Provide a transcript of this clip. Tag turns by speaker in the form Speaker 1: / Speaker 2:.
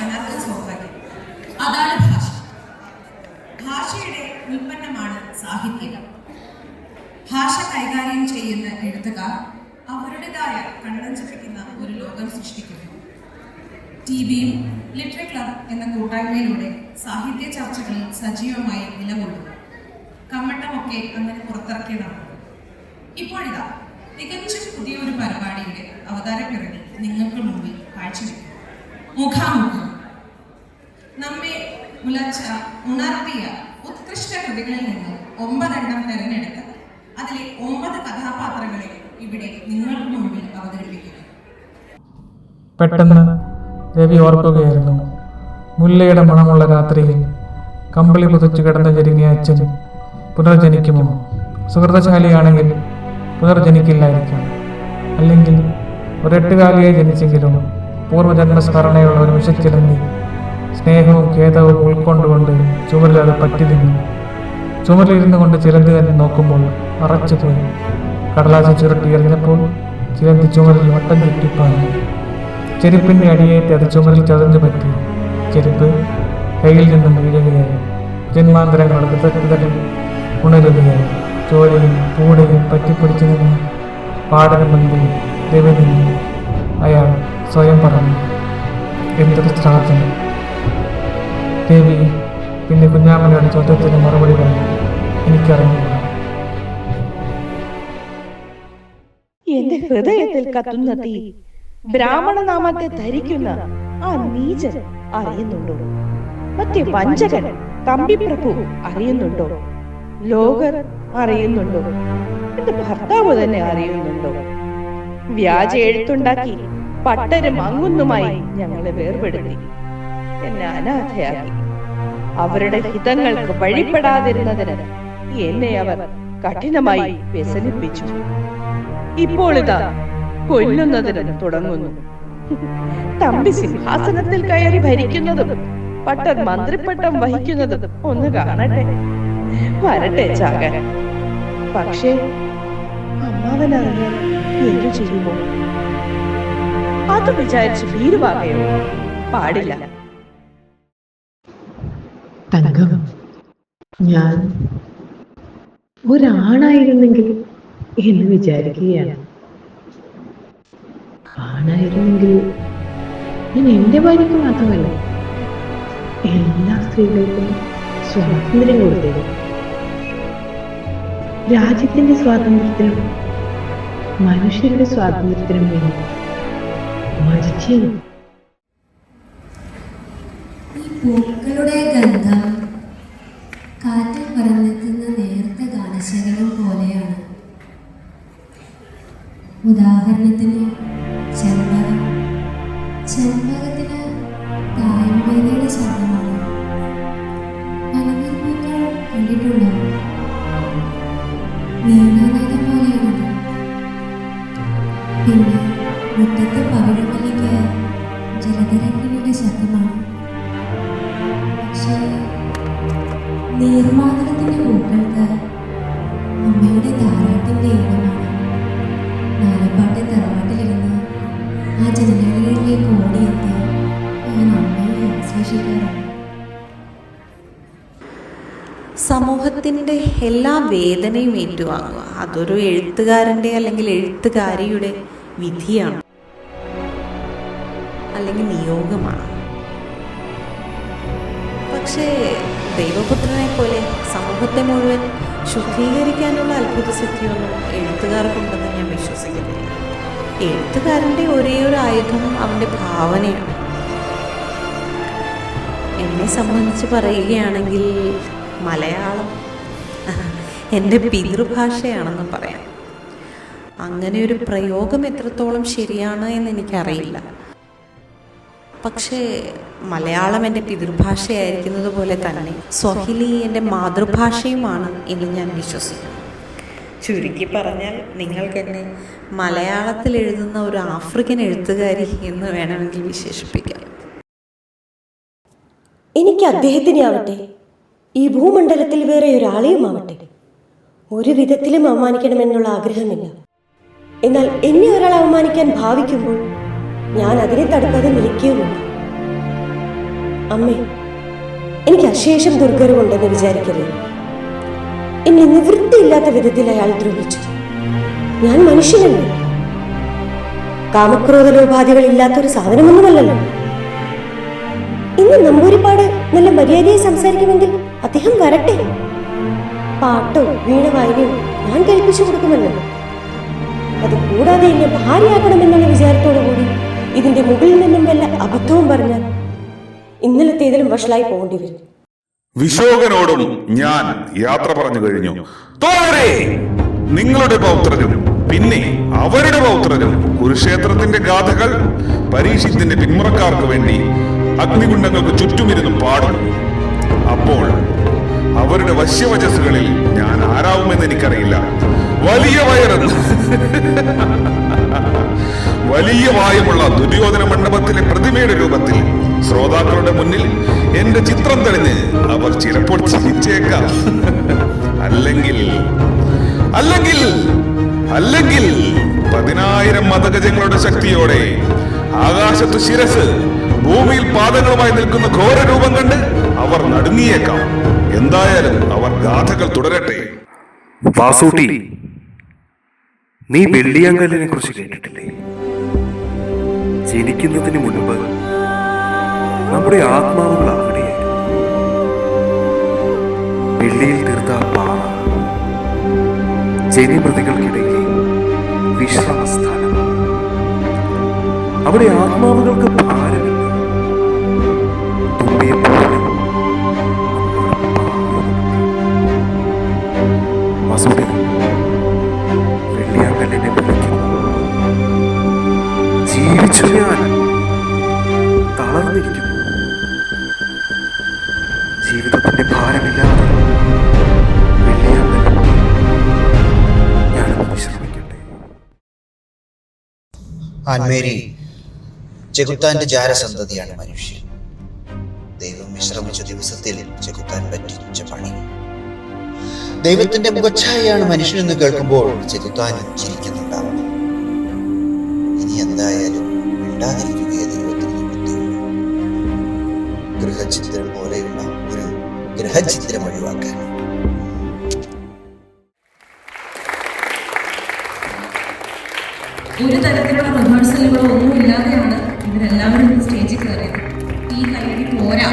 Speaker 1: വീട് സൗഭാഗ്യം അതാണ് ഭാഷ. ഭാഷയുടെ ഉൽപ്പന്നമാണ് സാഹിത്യം ഭാഷ കൈകാര്യം ചെയ്യുന്ന എഴുത്തുകാർ അവരുടേതായ കണ്ണഞ്ചിപ്പിക്കുന്ന ഒരു ലോകം സൃഷ്ടിക്കുന്നു. ടി ബിയും ലിറ്ററി ക്ലബ് എന്ന കൂട്ടായ്മയിലൂടെ സാഹിത്യ ചർച്ചകളിൽ സജീവമായി നിലകൊള്ളുന്നു. കമ്മട്ടമൊക്കെ അങ്ങനെ പുറത്തിറക്കിയതാണ്. ഇപ്പോഴിതാ തികച്ചും പുതിയൊരു പരിപാടിയുടെ അവതാരപ്പിറങ്ങി നിങ്ങൾക്ക് മുമ്പിൽ കാഴ്ചവെക്കും. മുഖാമുഖം. നമ്മെ ഉലച്ച ഉണർത്തിയ ഉത്കൃഷ്ട കൃതികളിൽ നിന്ന് ഒമ്പതെണ്ണം തിരഞ്ഞെടുത്ത് അതിലെ ഒമ്പത് കഥാപാത്രങ്ങളെ ഇവിടെ നിങ്ങൾക്ക് മുമ്പിൽ അവതരിപ്പിക്കുന്നു.
Speaker 2: പെട്ടെന്ന് രവി ഓർക്കുകയായിരുന്നു. മുല്ലയുടെ മണമുള്ള രാത്രിയിൽ കമ്പിളി പുതച്ചു കിടന്ന ജരുങ്ങിയ അച്ഛൻ പുനർജനിക്കുമോ? സുഹൃതശാലിയാണെങ്കിൽ പുനർജനിക്കില്ലായിരിക്കാം. അല്ലെങ്കിൽ ഒരെട്ടുകാലിയെ ജനിച്ചെങ്കിലും പൂർവജന്മസ്മരണയുള്ള ഒരു വിഷച്ചിലന്തി സ്നേഹവും ഖേദവും ഉൾക്കൊണ്ടുകൊണ്ട് ചുമരിൽ അത് പറ്റി നിന്നു ചുമരിലിരുന്നു കൊണ്ട് ചിലന്തി തന്നെ നോക്കുമ്പോൾ അറച്ചു അറച്ചുപോയി കടലാസ ചുരുട്ടി എറിഞ്ഞപ്പോൾ ചിലന്തി ചുമരിൽ വട്ടം ചുറ്റിപ്പാഞ്ഞു ചെരുപ്പിന്റെ അടിയേറ്റ് അത് ചുമരിൽ ചതഞ്ഞു പറ്റി. ചെരുപ്പ് കയ്യിൽ നിന്നും വീഴുകയായി. ജന്മാന്തരങ്ങൾ കൃതജ്ഞതകൾ ഉണരുകയായി. ചോരയും പൂടയും പറ്റിപ്പിടിച്ചു നിന്ന് പാടനം മുൻപിൽ നിന്നു അയാൾ സ്വയം പറഞ്ഞു. എന്തൊരു ശ്രാദ്ധം ദേവി പിന്നെ കുഞ്ഞാമലയുടെ ചോദ്യത്തിന് മറുപടി പറഞ്ഞു. എനിക്കറിഞ്ഞില്ല.
Speaker 3: എന്റെ ഹൃദയത്തിൽ കത്തുന്ന തീ ബ്രാഹ്മണ നാമത്തെ ധരിക്കുന്ന ആ നീചൻ അറിയുന്നുണ്ടോ? മറ്റേ വഞ്ചകൻ തമ്പിപ്രഭു അറിയുന്നുണ്ടോ? ലോകർ അറിയുന്നുണ്ടോ? എന്റെ ഭർത്താവ് തന്നെ അറിയുന്നുണ്ടോ? വ്യാജ എഴുത്തുണ്ടാക്കി പട്ടരും അങ്ങുന്നുമായി ഞങ്ങളെ വേർപെടുത്തി. എന്നെ അനാഥയാക്കി. അവരുടെ ഹിതങ്ങൾക്ക് വഴിപ്പെടാതിരുന്നതിന് എന്നെ അവർ കഠിനമായി വ്യസനിപ്പിച്ചു. ഇപ്പോൾ ഇതാ കൊല്ലുന്നതിന് തുടങ്ങുന്നു. തമ്പി സിംഹാസനത്തിൽ കയറി ഭരിക്കുന്നതും പട്ടർ മന്ത്രിപ്പട്ടം വഹിക്കുന്നതും ഒന്ന് കാണട്ടെ? വരട്ടെ ചാകൻ. പക്ഷേ അമ്മാവനറിയാൻ എന്തു ചെയ്യുമോ? അത് വിചാരിച്ച് ഭീരുവാകയോ? പാടില്ല.
Speaker 4: തങ്കം ഞാൻ ഒരാണായിരുന്നെങ്കിൽ എന്ന് വിചാരിക്കുകയാണ്. ആണായിരുന്നെങ്കിൽ ഞാൻ എന്റെ ഭാര്യയ്ക്ക് മാത്രമല്ല എല്ലാ സ്ത്രീകൾക്കും സ്വാതന്ത്ര്യം കൊടുത്തേക്കും രാജ്യത്തിന്റെ സ്വാതന്ത്ര്യത്തിനും മനുഷ്യരുടെ സ്വാതന്ത്ര്യത്തിനും വേണ്ടി മരിച്ചേനും
Speaker 5: ഈ പൂക്കളുടെ ഗന്ധം കാറ്റിൽ പറന്നെത്തുന്ന നേർത്ത ഗാനശകലം പോലെയാണ്. ഉദാഹരണത്തിന് ചെമ്പകം. ചെമ്പകത്തിന് തായ്മേനയുടെ ശബ്ദമാണ്. പനിനീർപ്പൂക്കൾ കണ്ടിട്ടുണ്ടോ? വീണാനാദം മുറ്റത്തെ പവിഴമല്ലിക്ക് ജലതരംഗിണിയുടെ ശബ്ദമാണ്. പക്ഷേ നീർമാതളത്തിന്റെ പൂക്കൾക്ക് അമ്മയുടെ താരാട്ടിന്റെ ഇടമാണ് നാലപ്പാട്ടെ തറവാട്ടിലിരുന്ന് ആ ജനലകളിലേക്ക് ഓടിയെത്തി ഞാൻ അമ്മയെ
Speaker 6: സമൂഹത്തിന്റെ എല്ലാ വേദനയും ഏറ്റുവാങ്ങുക. അതൊരു എഴുത്തുകാരന്റെ അല്ലെങ്കിൽ എഴുത്തുകാരിയുടെ വിധിയാണ്. അല്ലെങ്കിൽ നിയോഗമാണ്. പക്ഷേ ദൈവപുത്രനെ പോലെ സമൂഹത്തെ മുഴുവൻ ശുദ്ധീകരിക്കാനുള്ള അത്ഭുത സിദ്ധിയൊന്നും എഴുത്തുകാർക്കുണ്ടെന്ന് ഞാൻ വിശ്വസിക്കുന്നില്ല. എഴുത്തുകാരന്റെ ഒരേ ഒരു ആയുധം അവന്റെ ഭാവനയാണ്. എന്നെ സംബന്ധിച്ച് പറയുകയാണെങ്കിൽ മലയാളം എന്റെ പിതൃഭാഷയാണെന്ന് പറയാം. അങ്ങനെ ഒരു പ്രയോഗം എത്രത്തോളം ശരിയാണ് എന്ന് എനിക്കറിയില്ല. പക്ഷേ മലയാളം എന്റെ പിതൃഭാഷയായിരിക്കുന്നത് പോലെ തന്നെ സ്വഹിലി എന്റെ മാതൃഭാഷയുമാണ് എന്ന് ഞാൻ വിശ്വസിക്കുന്നു. ചുരുക്കി പറഞ്ഞാൽ നിങ്ങൾക്കെന്നെ മലയാളത്തിൽ എഴുതുന്ന ഒരു ആഫ്രിക്കൻ എഴുത്തുകാരി എന്ന് വേണമെങ്കിൽ വിശേഷിപ്പിക്കാം.
Speaker 7: എനിക്ക് അദ്ദേഹത്തിനെ ആവട്ടെ ഈ ഭൂമണ്ഡലത്തിൽ വേറെ ഒരാളെയും ആവട്ടെ ഒരു വിധത്തിലും അവമാനിക്കണമെന്നുള്ള ആഗ്രഹമില്ല. എന്നാൽ എന്നെ ഒരാൾ അവമാനിക്കാൻ ഭാവിക്കുമ്പോൾ ഞാൻ അതിനെ തടുക്കാതെ നിൽക്കുകയുമില്ല. അമ്മേ എനിക്ക് അശേഷം ദുർഗരമുണ്ടെന്ന് വിചാരിക്കരുത്. എന്നെ നിവൃത്തിയില്ലാത്ത വിധത്തിൽ അയാൾ ദ്രോഹിച്ചു. ഞാൻ മനുഷ്യനല്ല? കാമക്രോധ ലോപാധികൾ കാമക്രോധലോപാധികൾ ഇല്ലാത്തൊരു സാധനമൊന്നുമല്ലല്ലോ. ഇന്ന് നമ്പൂരിപ്പാട് നല്ല മര്യാദയെ സംസാരിക്കുമെങ്കിൽ അദ്ദേഹം വരട്ടെ. പാട്ടോ വീണ വായനയോ ഞാൻ കേൾപ്പിച്ചു കൊടുക്കുമല്ലോ. അത് കൂടാതെ എന്നെ ഭാര്യയാക്കണമെന്നുള്ള വിചാരത്തോടു കൂടി ഇതിന്റെ മുകളിൽ നിന്നും വല്ല അബദ്ധവും പറഞ്ഞാൽ ഇന്നലത്തേതിലും വഷളായി പോകേണ്ടി വരും.
Speaker 8: വിശോകനോടും ഞാൻ യാത്ര പറഞ്ഞു കഴിഞ്ഞു. നിങ്ങളുടെ പൗത്രനും പിന്നെ അവരുടെ പൗത്രനും കുരുക്ഷേത്രത്തിന്റെ ഗാഥകൾ പരീക്ഷത്തിന്റെ പിന്മുറക്കാർക്ക് വേണ്ടി അഗ്നികുണ്ഡങ്ങൾക്ക് ചുറ്റുമിരുന്ന് പാടും. അപ്പോൾ അവരുടെ വശ്യവചസ്സുകളിൽ ഞാൻ ആരാവുമെന്ന് എനിക്കറിയില്ല. വലിയ വയറെന്ന്. വലിയ വായുമുള്ള ദുര്യോധന മണ്ഡപത്തിലെ പ്രതിമയുടെ രൂപത്തിൽ ശ്രോതാക്കളുടെ മുന്നിൽ എന്റെ ചിത്രം തെളിഞ്ഞ് അവർ ചിലപ്പോൾ ചിരിച്ചേക്കാം. അല്ലെങ്കിൽ അല്ലെങ്കിൽ അല്ലെങ്കിൽ പതിനായിരം മതഗജങ്ങളുടെ ശക്തിയോടെ ആകാശത്ത് ശിരസ് ഭൂമിയിൽ പാദങ്ങളുമായി നിൽക്കുന്ന ഘോര രൂപം കണ്ട് അവർ നടുങ്ങിയേക്കാം. എന്തായാലും അവർ ഗാഥകൾ തുടരട്ടെ.
Speaker 9: വാസൂട്ടി നീ വെള്ളിയങ്കലിനെ കുറിച്ച് കേട്ടിട്ടില്ലേ? ജനിക്കുന്നതിന് മുൻപ് നമ്മുടെ ആത്മാവുകൾ അവിടെയായിരുന്നു വെള്ളിയിൽ തീർത്ത പാറ ജനിമൃതികൾക്കിടയിലെ വിശ്രമസ്ഥാനം. അവിടെ ആത്മാവുകൾക്ക് ഭാരമില്ല. തുമ്പിയെപ്പോലെ വാസുദേവൻ വെള്ളിയാങ്കല്ലിനെ ജീവിച്ചു ഞാൻ. തളർന്നിരിക്കുന്നു. ജീവിതത്തിന്റെ ഭാരമില്ലാതെ
Speaker 10: ആൻമേരി ചെകുത്താന്റെ ജാരസന്തതിയാണ് മനുഷ്യൻ. ദൈവം വിശ്രമിച്ച ദിവസത്തിൽ ചെകുത്താൻ പറ്റിച്ച പണി. ദൈവത്തിന്റെ മുഖച്ഛായയാണ് മനുഷ്യനെന്ന് കേൾക്കുമ്പോൾ ചെകുത്താൻ ചിരിക്കുന്നുണ്ടാവണം ഇനി എന്തായാലും മിണ്ടാതിരിക്കുകയെ ദൈവത്തിന് നിവൃത്തിയുള്ളൂ ഗൃഹചിത്രം പോലെയുള്ള ഒരു ഗ്രഹചിത്രം ഒഴിവാക്കാൻ.
Speaker 1: ഒരു തരത്തിലുള്ള റിഹേഴ്സലുകളോ ഒന്നും ഇല്ലാതെയാണ് ഇവരെല്ലാവരും സ്റ്റേജിൽ കയറിയത്. ഈ കൈ പോരാ.